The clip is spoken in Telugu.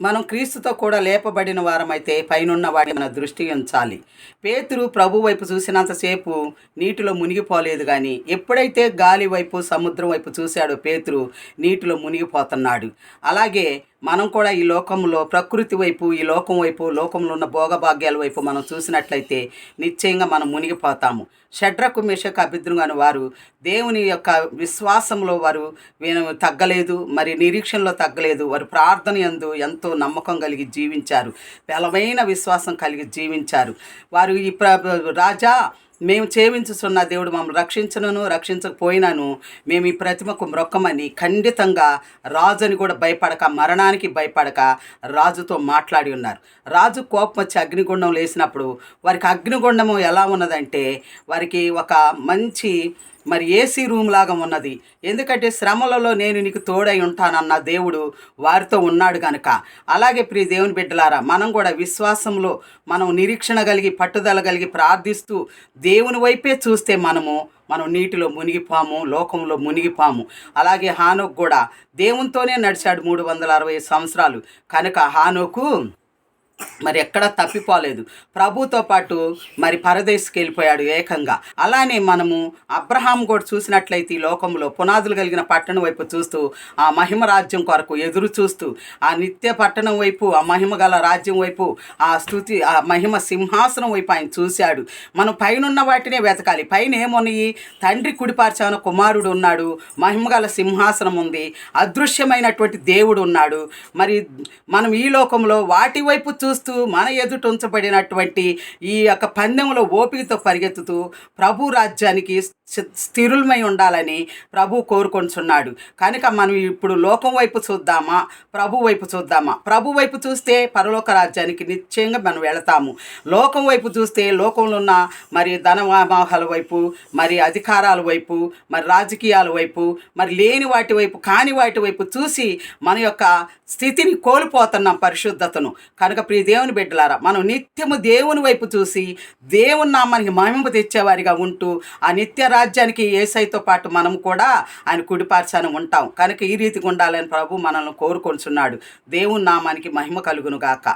మనం క్రీస్తుతో కూడా లేపబడిన వారమైతే పైనున్న వాడిని మన దృష్టి ఉంచాలి. పేతురు ప్రభు వైపు చూసినంతసేపు నీటిలో మునిగిపోలేదు కానీ ఎప్పుడైతే గాలి వైపు సముద్రం వైపు చూశాడో పేతురు నీటిలో మునిగిపోతున్నాడు. అలాగే మనం కూడా ఈ లోకంలో ప్రకృతి వైపు ఈ లోకం వైపు లోకంలో ఉన్న భోగభాగ్యాల వైపు మనం చూసినట్లయితే నిశ్చయంగా మనం మునిగిపోతాము. షడ్రకు మిషక్ అభిద్రులు అని వారు దేవుని యొక్క విశ్వాసంలో వారు తగ్గలేదు మరి నిరీక్షణలో తగ్గలేదు. వారు ప్రార్థన యందు ఎంతో నమ్మకం కలిగి జీవించారు. బలమైన విశ్వాసం కలిగి జీవించారు. వారు ఈ ప్ర రాజా మేము చేవించుచున్న దేవుడు మమ్మల్ని రక్షించను రక్షించకపోయినాను. మేము ఈ ప్రతిమకు మ్రొక్కమని ఖండితంగా రాజుని కూడా భయపడక మరణానికి భయపడక రాజుతో మాట్లాడి ఉన్నారు. రాజు కోపం వచ్చి అగ్నిగుండం లేసినప్పుడు వారికి అగ్నిగుండము ఎలా ఉన్నదంటే వారికి ఒక మంచి మరి ఏసీ రూమ్ లాగా ఉన్నది. ఎందుకంటే శ్రమలలో నేను నీకు తోడై ఉంటానన్న దేవుడు వారితో ఉన్నాడు కనుక అలాగే ప్రియ దేవుని బిడ్డలారా మనం కూడా విశ్వాసంలో మనం నిరీక్షణ కలిగి పట్టుదల కలిగి ప్రార్థిస్తూ దేవుని వైపే చూస్తే మనము మనం నీటిలో మునిగిపాము లోకంలో మునిగిపాము. అలాగే హానోకు కూడా దేవునితోనే నడిచాడు మూడు వందల అరవై సంవత్సరాలు. కనుక హానోకు మరి ఎక్కడ తప్పిపోలేదు. ప్రభుతో పాటు మరి పరదేశకి వెళ్ళిపోయాడు ఏకంగా. అలానే మనము అబ్రహాం కూడా చూసినట్లయితే ఈ లోకంలో పునాదులు కలిగిన పట్టణం వైపు చూస్తూ ఆ మహిమ రాజ్యం కొరకు ఎదురు చూస్తూ ఆ నిత్య పట్టణం వైపు ఆ మహిమ గల రాజ్యం వైపు ఆ స్థుతి ఆ మహిమ సింహాసనం వైపు ఆయన చూశాడు. మనం పైనున్న వాటినే వెతకాలి. పైన ఏమున్నాయి? తండ్రి కుడిపార్చాన కుమారుడు ఉన్నాడు. మహిమ గల సింహాసనం ఉంది. అదృశ్యమైనటువంటి దేవుడు ఉన్నాడు. మరి మనం ఈ లోకంలో వాటి వైపు చూ చూస్తూ మన ఎదుట ఉంచబడినటువంటి ఈ యొక్క పందెంలో ఓపికతో పరిగెత్తుతూ ప్రభు రాజ్యానికి స్థిరులమై ఉండాలని ప్రభు కోరుకొంచున్నాడు. కనుక మనం ఇప్పుడు లోకం వైపు చూద్దామా? ప్రభు వైపు చూద్దామా? ప్రభు వైపు చూస్తే పరలోక రాజ్యానికి నిశ్చయంగా మనం వెళతాము. లోకం వైపు చూస్తే లోకంలో ఉన్న మరి ధనవామాహాల వైపు మరి అధికారాల వైపు మరి రాజకీయాల వైపు మరి లేని వాటి వైపు కాని వాటి వైపు చూసి మన యొక్క స్థితిని కోల్పోతున్నాం పరిశుద్ధతను. కనుక ప్రియ దేవుని బిడ్డలారా మనం నిత్యము దేవుని వైపు చూసి దేవుని నామానికి మహింపు తెచ్చేవారిగా ఉంటూ ఆ నిత్య రాజ్యానికి ఏసైతో పాటు మనం కూడా ఆయన కుడిపార్చాను ఉంటాం. కనుక ఈ రీతిగా ఉండాలని ప్రభు మనల్ని కోరుకొంచున్నాడు దేవుని నామానికి మహిమ కలుగును గాక